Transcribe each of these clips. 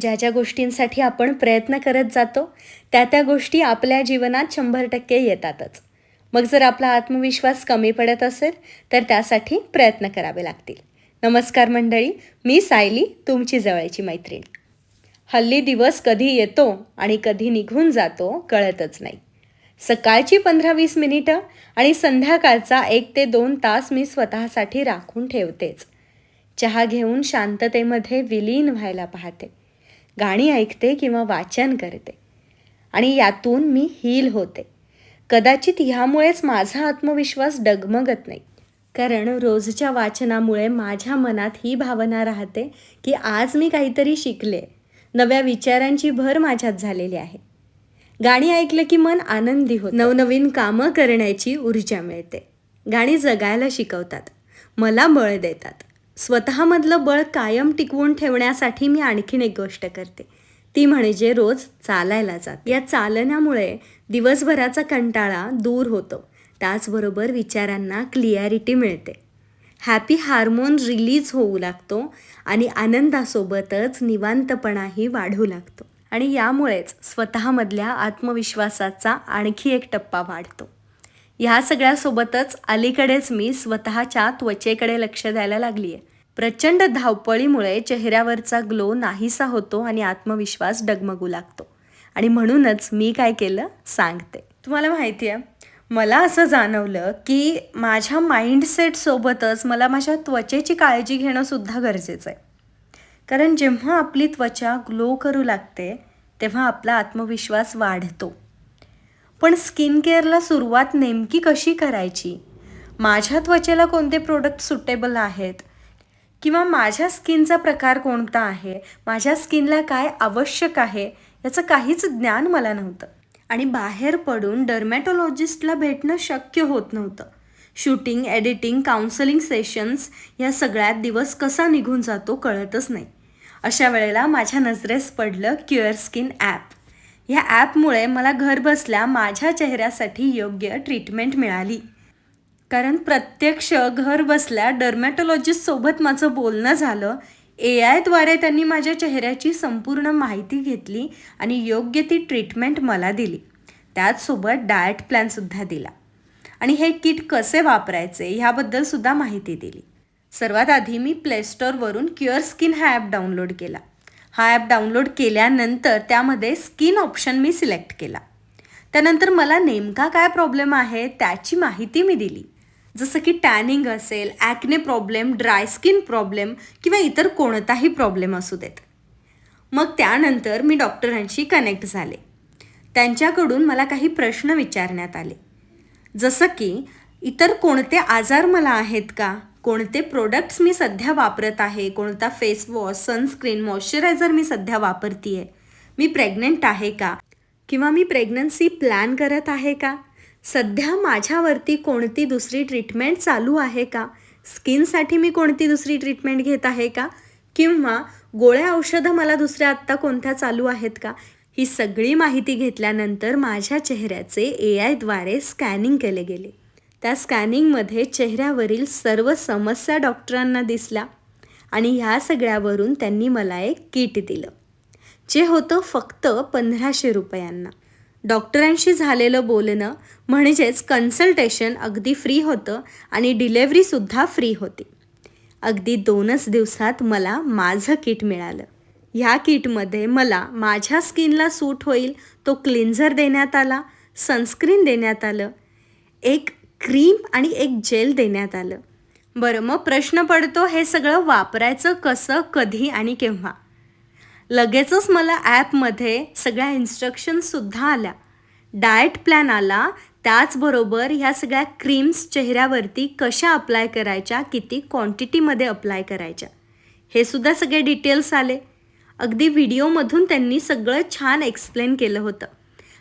ज्या ज्या गोष्टींसाठी आपण प्रयत्न करत जातो त्या त्या गोष्टी आपल्या जीवनात शंभर टक्के येतातच. मग जर आपला आत्मविश्वास कमी पडत असेल तर त्यासाठी प्रयत्न करावे लागतील. नमस्कार मंडळी मी सायली तुमची जवळची मैत्रीण. हल्ली दिवस कधी येतो आणि कधी निघून जातो कळतच नाही. सकाळची पंधरा वीस मिनिटं आणि संध्याकाळचा एक ते दोन तास मी स्वतःसाठी राखून ठेवतेच. चहा घेऊन शांततेमध्ये विलीन व्हायला पाहते. गाणी ऐकते किंवा वाचन करते. आणि यातून मी हील होते. कदाचित ह्यामुळेच माझा आत्मविश्वास डगमगत नाही. कारण रोजच्या वाचनामुळे माझ्या मनात ही भावना राहते की आज मी काहीतरी शिकले. नव्या विचारांची भर माझ्यात झालेली आहे. गाणी ऐकलं की मन आनंदी होतं. नवनवीन कामं करण्याची ऊर्जा मिळते. गाणी जगायला शिकवतात. मला बळ देतात. स्वतःमधलं बळ कायम टिकवून ठेवण्यासाठी मी आणखीन एक गोष्ट करते. ती म्हणजे रोज चालायला जात. या चालण्यामुळे दिवसभराचा कंटाळा दूर होतो. त्याचबरोबर विचारांना क्लिअरिटी मिळते. हॅपी हार्मोन रिलीज होऊ लागतो आणि आनंदासोबतच निवांतपणाही वाढू लागतो. आणि यामुळेच स्वतःमधल्या आत्मविश्वासाचा आणखी एक टप्पा वाढतो. ह्या सगळ्यासोबतच अलीकडेच मी स्वतःच्या त्वचेकडे लक्ष द्यायला लागली आहे प्रचंड धावपळीमुळे चेहऱ्यावरचा ग्लो नाहीसा होतो आणि आत्मविश्वास डगमगू लागतो. आणि म्हणूनच मी काय केलं? सांगते. तुम्हाला माहिती आहे मला असं जाणवलं की माझ्या माइंडसेटसोबतच मला माझ्या त्वचेची काळजी घेणंसुद्धा गरजेचं आहे. कारण जेव्हा आपली त्वचा ग्लो करू लागते तेव्हा आपला आत्मविश्वास वाढतो. पण स्किन केअरला सुरुवात नेमकी कशी करायची? माझ्या त्वचेला कोणते प्रोडक्ट सुटेबल आहेत? किंवा माझ्या स्किनचा प्रकार कोणता आहे? माझ्या स्किनला काय आवश्यक आहे? याचं काहीच ज्ञान मला नव्हतं. आणि बाहेर पडून डर्मॅटोलॉजिस्टला भेटणं शक्य होत नव्हतं. शूटिंग एडिटिंग काउन्सलिंग सेशन्स या सगळ्यात दिवस कसा निघून जातो कळतच नाही. अशा वेळेला माझ्या नजरेस पडलं क्युअर स्किन ॲप. ह्या ॲपमुळे मला घरबसल्या माझ्या चेहऱ्यासाठी योग्य ट्रीटमेंट मिळाली. कारण प्रत्यक्ष घर बसल्या डर्मॅटोलॉजिस्टसोबत माझं बोलणं झालं. ए आयद्वारे त्यांनी माझ्या चेहऱ्याची संपूर्ण माहिती घेतली आणि योग्य ती ट्रीटमेंट मला दिली. त्याचसोबत डाएट प्लॅनसुद्धा दिला. आणि हे किट कसे वापरायचे ह्याबद्दलसुद्धा माहिती दिली. सर्वात आधी मी प्लेस्टोरवरून क्युअर स्किन हा ॲप डाउनलोड केला. हा ॲप डाउनलोड केल्यानंतर त्यामध्ये स्किन ऑप्शन मी सिलेक्ट केला. त्यानंतर मला नेमका काय प्रॉब्लेम आहे त्याची माहिती मी दिली. जसं की टॅनिंग असेल acne problem dry skin problem किंवा इतर कोणताही प्रॉब्लेम असू देत. मग त्यानंतर मी डॉक्टरांशी कनेक्ट झाले. त्यांच्याकडून मला काही प्रश्न विचारण्यात आले. जसं की इतर कोणते आजार मला आहेत का? कोणते प्रोडक्ट्स मी सध्या वापरत आहे? कोणता फेस वॉश सनस्क्रीन मॉइश्चरायझर मी सध्या वापरते आहे मी प्रेग्नंट आहे का? किंवा मी प्रेग्नन्सी प्लॅन करत आहे का? सध्या माझ्यावरती कोणती दुसरी ट्रीटमेंट चालू आहे का? स्किनसाठी मी कोणती दुसरी ट्रीटमेंट घेत आहे का? किंवा गोळ्या औषधं मला दुसऱ्या आत्ता कोणत्या चालू आहेत का? ही सगळी माहिती घेतल्यानंतर माझ्या चेहऱ्याचे ए आयद्वारे स्कॅनिंग केले गेले. त्या स्कॅनिंगमध्ये चेहऱ्यावरील सर्व समस्या डॉक्टरांना दिसल्या आणि ह्या सगळ्यावरून त्यांनी मला एक किट दिलं जे होतं फक्त पंधराशे रुपयांना. डॉक्टरांशी झालेलं बोलणं म्हणजेच कन्सल्टेशन अगदी फ्री होतं आणि डिलेवरीसुद्धा फ्री होती. अगदी दोनच दिवसात मला माझं किट मिळालं. ह्या किटमध्ये मला माझ्या स्किनला सूट होईल तो क्लिन्झर देण्यात आला सनस्क्रीन देण्यात आलं एक क्रीम आणि एक जेल देण्यात आलं. बरं मग प्रश्न पडतो हे सगळं वापरायचं कसं कधी आणि केव्हा? लगेचच मला ॲपमध्ये सगळ्या इन्स्ट्रक्शनसुद्धा आल्या. डाएट प्लॅन आला त्याचबरोबर ह्या सगळ्या क्रीम्स चेहऱ्यावरती कशा अप्लाय करायच्या किती क्वांटिटीमध्ये अप्लाय करायच्या हे सुद्धा सगळे डिटेल्स आले. अगदी व्हिडिओमधून त्यांनी सगळं छान एक्सप्लेन केलं होतं.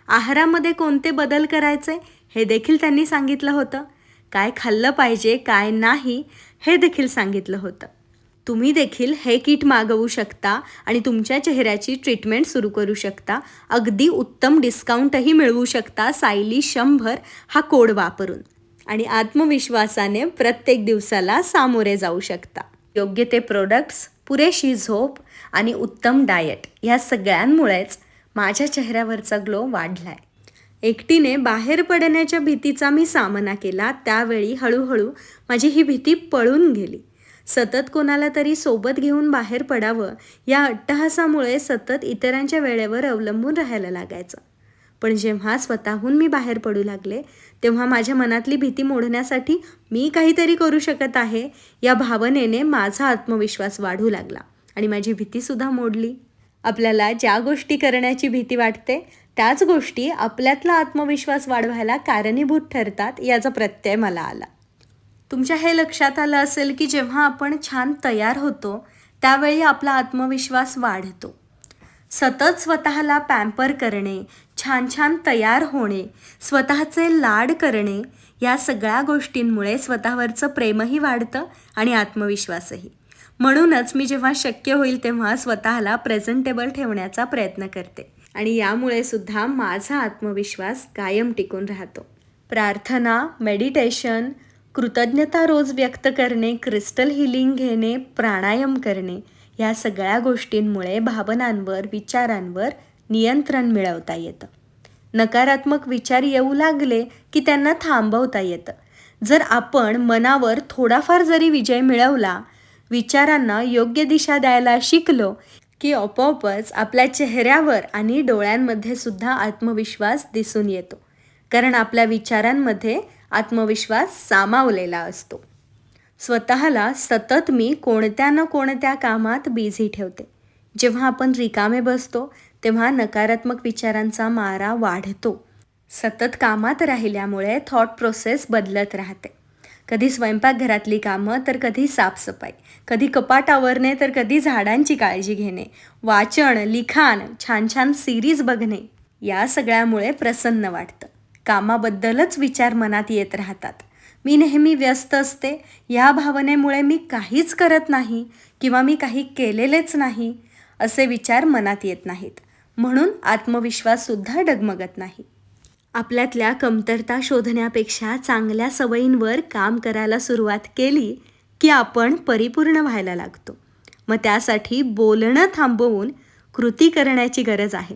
आहारामध्ये कोणते बदल करायचे हे देखील त्यांनी सांगितलं होतं. काय खाल्लं पाहिजे काय नाही हे देखील सांगितलं होतं. तुम्ही देखील हे किट मागवू शकता आणि तुमच्या चेहऱ्याची ट्रीटमेंट सुरू करू शकता. अगदी उत्तम डिस्काउंटही मिळवू शकता सायली शंभर हा कोड वापरून. आणि आत्मविश्वासाने प्रत्येक दिवसाला सामोरे जाऊ शकता. योग्य ते प्रोडक्ट्स पुरेशी झोप आणि उत्तम डाएट या सगळ्यांमुळेच माझ्या चेहऱ्यावरचा ग्लो वाढला आहे एकटीने बाहेर पडण्याच्या भीतीचा मी सामना केला त्यावेळी हळूहळू माझी ही भीती पळून गेली. सतत कोणाला तरी सोबत घेऊन बाहेर पडावं या अट्टहासामुळे सतत इतरांच्या वेळेवर अवलंबून राहायला लागायचं. पण जेव्हा स्वतःहून मी बाहेर पडू लागले तेव्हा माझ्या मनातली भीती मोडण्यासाठी मी काहीतरी करू शकत आहे या भावनेने माझा आत्मविश्वास वाढू लागला आणि माझी भीतीसुद्धा मोडली. आपल्याला ज्या गोष्टी करण्याची भीती वाटते त्याच गोष्टी आपल्यातला आत्मविश्वास वाढवायला कारणीभूत ठरतात याचा प्रत्यय मला आला. तुमच्या हे लक्षात आलं असेल की जेव्हा आपण छान तयार होतो त्यावेळी आपला आत्मविश्वास वाढतो. सतत स्वतःला पॅम्पर करणे छान छान तयार होणे स्वतःचे लाड करणे या सगळ्या गोष्टींमुळे स्वतःवरचं प्रेमही वाढतं आणि आत्मविश्वासही. म्हणूनच मी जेव्हा शक्य होईल तेव्हा स्वतःला प्रेझेंटेबल ठेवण्याचा प्रयत्न करते. आणि यामुळे सुद्धा माझा आत्मविश्वास कायम टिकून राहतो. प्रार्थना मेडिटेशन कृतज्ञता रोज व्यक्त करणे क्रिस्टल हिलिंग घेणे प्राणायाम करणे या सगळ्या गोष्टींमुळे भावनांवर विचारांवर नियंत्रण मिळवता येतं. नकारात्मक विचार येऊ लागले की त्यांना थांबवता येतं. जर आपण मनावर थोडाफार जरी विजय मिळवला विचारांना योग्य दिशा द्यायला शिकलो की आपोआपच आपल्या चेहऱ्यावर आणि डोळ्यांमध्ये सुद्धा आत्मविश्वास दिसून येतो. कारण आपल्या विचारांमध्ये आत्मविश्वास सामावलेला असतो. स्वतःला सतत मी कोणत्या ना कोणत्या कामात बिझी ठेवते. जेव्हा आपण रिकामे बसतो तेव्हा नकारात्मक विचारांचा मारा वाढतो. सतत कामात राहिल्यामुळे थॉट प्रोसेस बदलत राहते. कधी स्वयंपाकघरातली कामं तर कधी साफसफाई. कधी कपाट आवरणे तर कधी झाडांची काळजी घेणे. वाचन लिखाण छान छान सिरीज बघणे या सगळ्यामुळे प्रसन्न वाटतं. कामाबद्दलच विचार मनात येत राहतात. मी नेहमी व्यस्त असते. या भावनेमुळे मी काहीच करत नाही किंवा मी काही केलेलेच नाही असे विचार मनात येत नाहीत. म्हणून आत्मविश्वाससुद्धा डगमगत नाही. आपल्यातल्या कमतरता शोधण्यापेक्षा चांगल्या सवयींवर काम करायला सुरुवात केली की आपण परिपूर्ण व्हायला लागतो. मग त्यासाठी बोलणं थांबवून कृती करण्याची गरज आहे.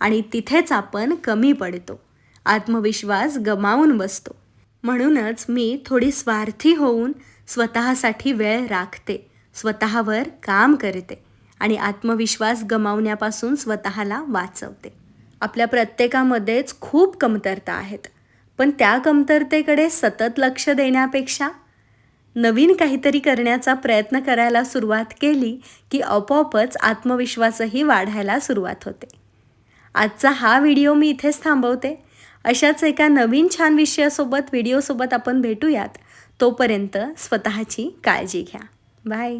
आणि तिथेच आपण कमी पडतो. आत्मविश्वास गमावून बसतो. म्हणूनच मी थोडी स्वार्थी होऊन स्वतःसाठी वेळ राखते स्वतःवर काम करते आणि आत्मविश्वास गमावण्यापासून स्वतःला वाचवते. आपल्या प्रत्येकामध्येच खूप कमतरता आहेत पण त्या कमतरतेकडे सतत लक्ष देण्यापेक्षा नवीन काहीतरी करण्याचा प्रयत्न करायला सुरुवात केली की आपोआपच आत्मविश्वासही वाढायला सुरुवात होते. आजचा हा व्हिडिओ मी इथेच थांबवते. अशाच एका नवीन छान विषयासोबत व्हिडिओसोबत आपण भेटूयात. तोपर्यंत स्वतःची काळजी घ्या. बाय.